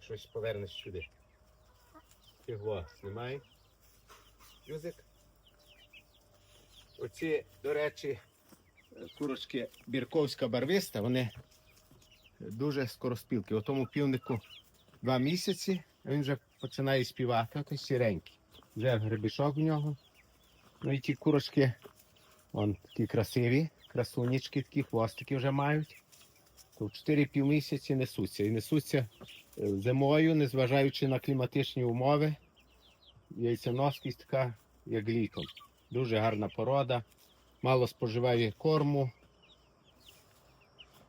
Щось повернеш сюди. Його знімай. Юзик. Оці, до речі, курочки бірковська барвиста, вони дуже скороспілки. У тому півнику два місяці, він вже починає співати, ото сіренький. Вже гребішок в нього. Ну і ті курочки, вон такі красиві, красунечки, такі хвостики вже мають. То в 4 місяці несуться. І несуться е, зимою, незважаючи на кліматичні умови. Яйценоскість така, як літом. Дуже гарна порода, мало споживає корму.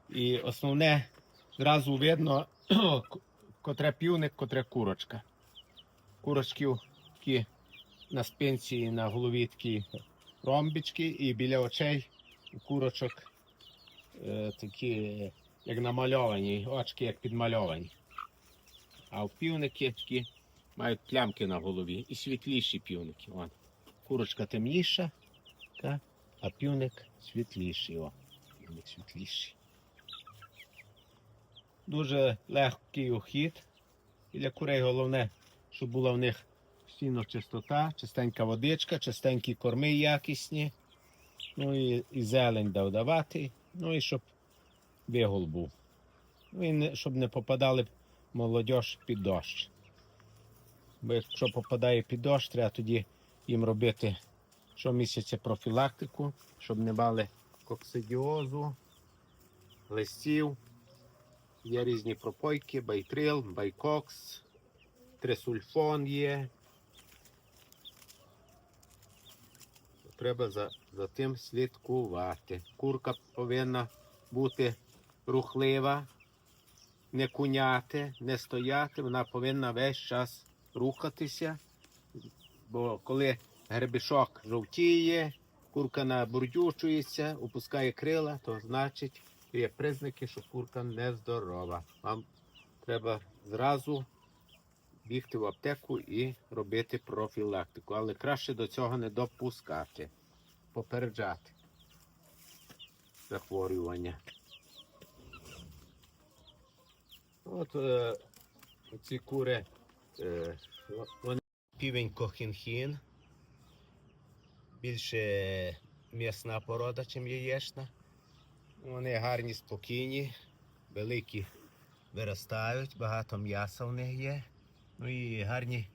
І основне зразу видно, котре півник, котре курочка. Курочків такі на спинці, і на голові такі ромбічки, і біля очей у курочок е, такі, як намальовані, очки як підмальовані. А в півники такі мають плямки на голові і світліші півники. Вон. Курочка темніша, та, а півник світліший. О, півник світліший. Дуже легкий ухід. І для курей головне, щоб була в них постійно чистота, чистенька водичка, чистенькі корми якісні. Ну і, і зелень дав давати. Ну і щоб вигул був. І щоб не попадали молодь під дощ. Бо якщо попадає під дощ, треба тоді їм робити щомісяця профілактику, щоб не мали коксидіозу, листів. Є різні пропойки, байтрил, байкокс, трисульфон є. Треба за, за тим слідкувати. Курка повинна бути рухлива, не куняти, не стояти, вона повинна весь час рухатися. Бо коли гребішок жовтіє, курка набурдючується, опускає крила, то значить є признаки, що курка нездорова. Вам треба зразу бігти в аптеку і робити профілактику. Але краще до цього не допускати, попереджати захворювання. От е, ці кури, е, вони півень кохінхін. Більше м'ясна порода, чим яєчна. Вони гарні, спокійні, великі виростають, багато м'яса в них є. Ну і гарні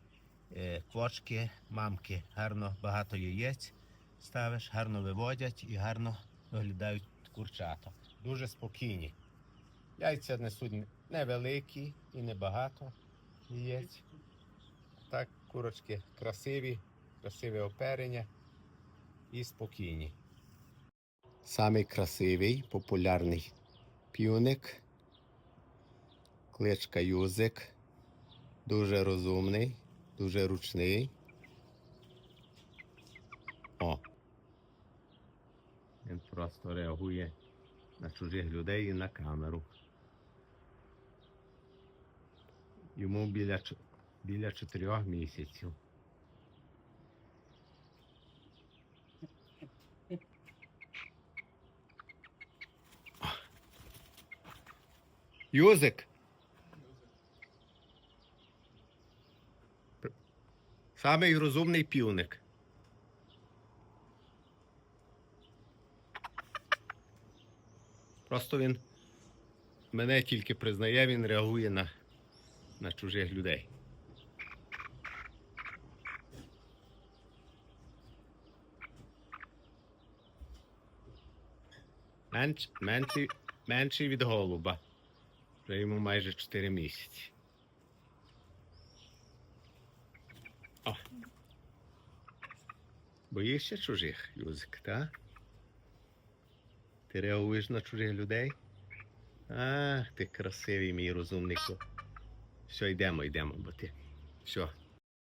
е, квочки, мамки, гарно багато яєць ставиш, гарно виводять і гарно виглядають курчата. Дуже спокійні. Яйця несуть невеликі і небагато яєць. Так, курочки красиві, красиве оперення і спокійні. Самий красивий, популярний півник. Кличка Юзик. Дуже розумний, дуже ручний. О. Він просто реагує на чужих людей і на камеру. Йому біля, біля чотирьох місяців. Юзик. Самий розумний півник. Просто він мене тільки признає, він реагує на, на чужих людей. Менш, менший, менший від голуба. Вже йому майже 4 місяці. О. Боїшся чужих, Юзик, так? Ти реагуєш на чужих людей? А, ти красивий мій розумнику. Все, йдемо, йдемо, бо ти. Все,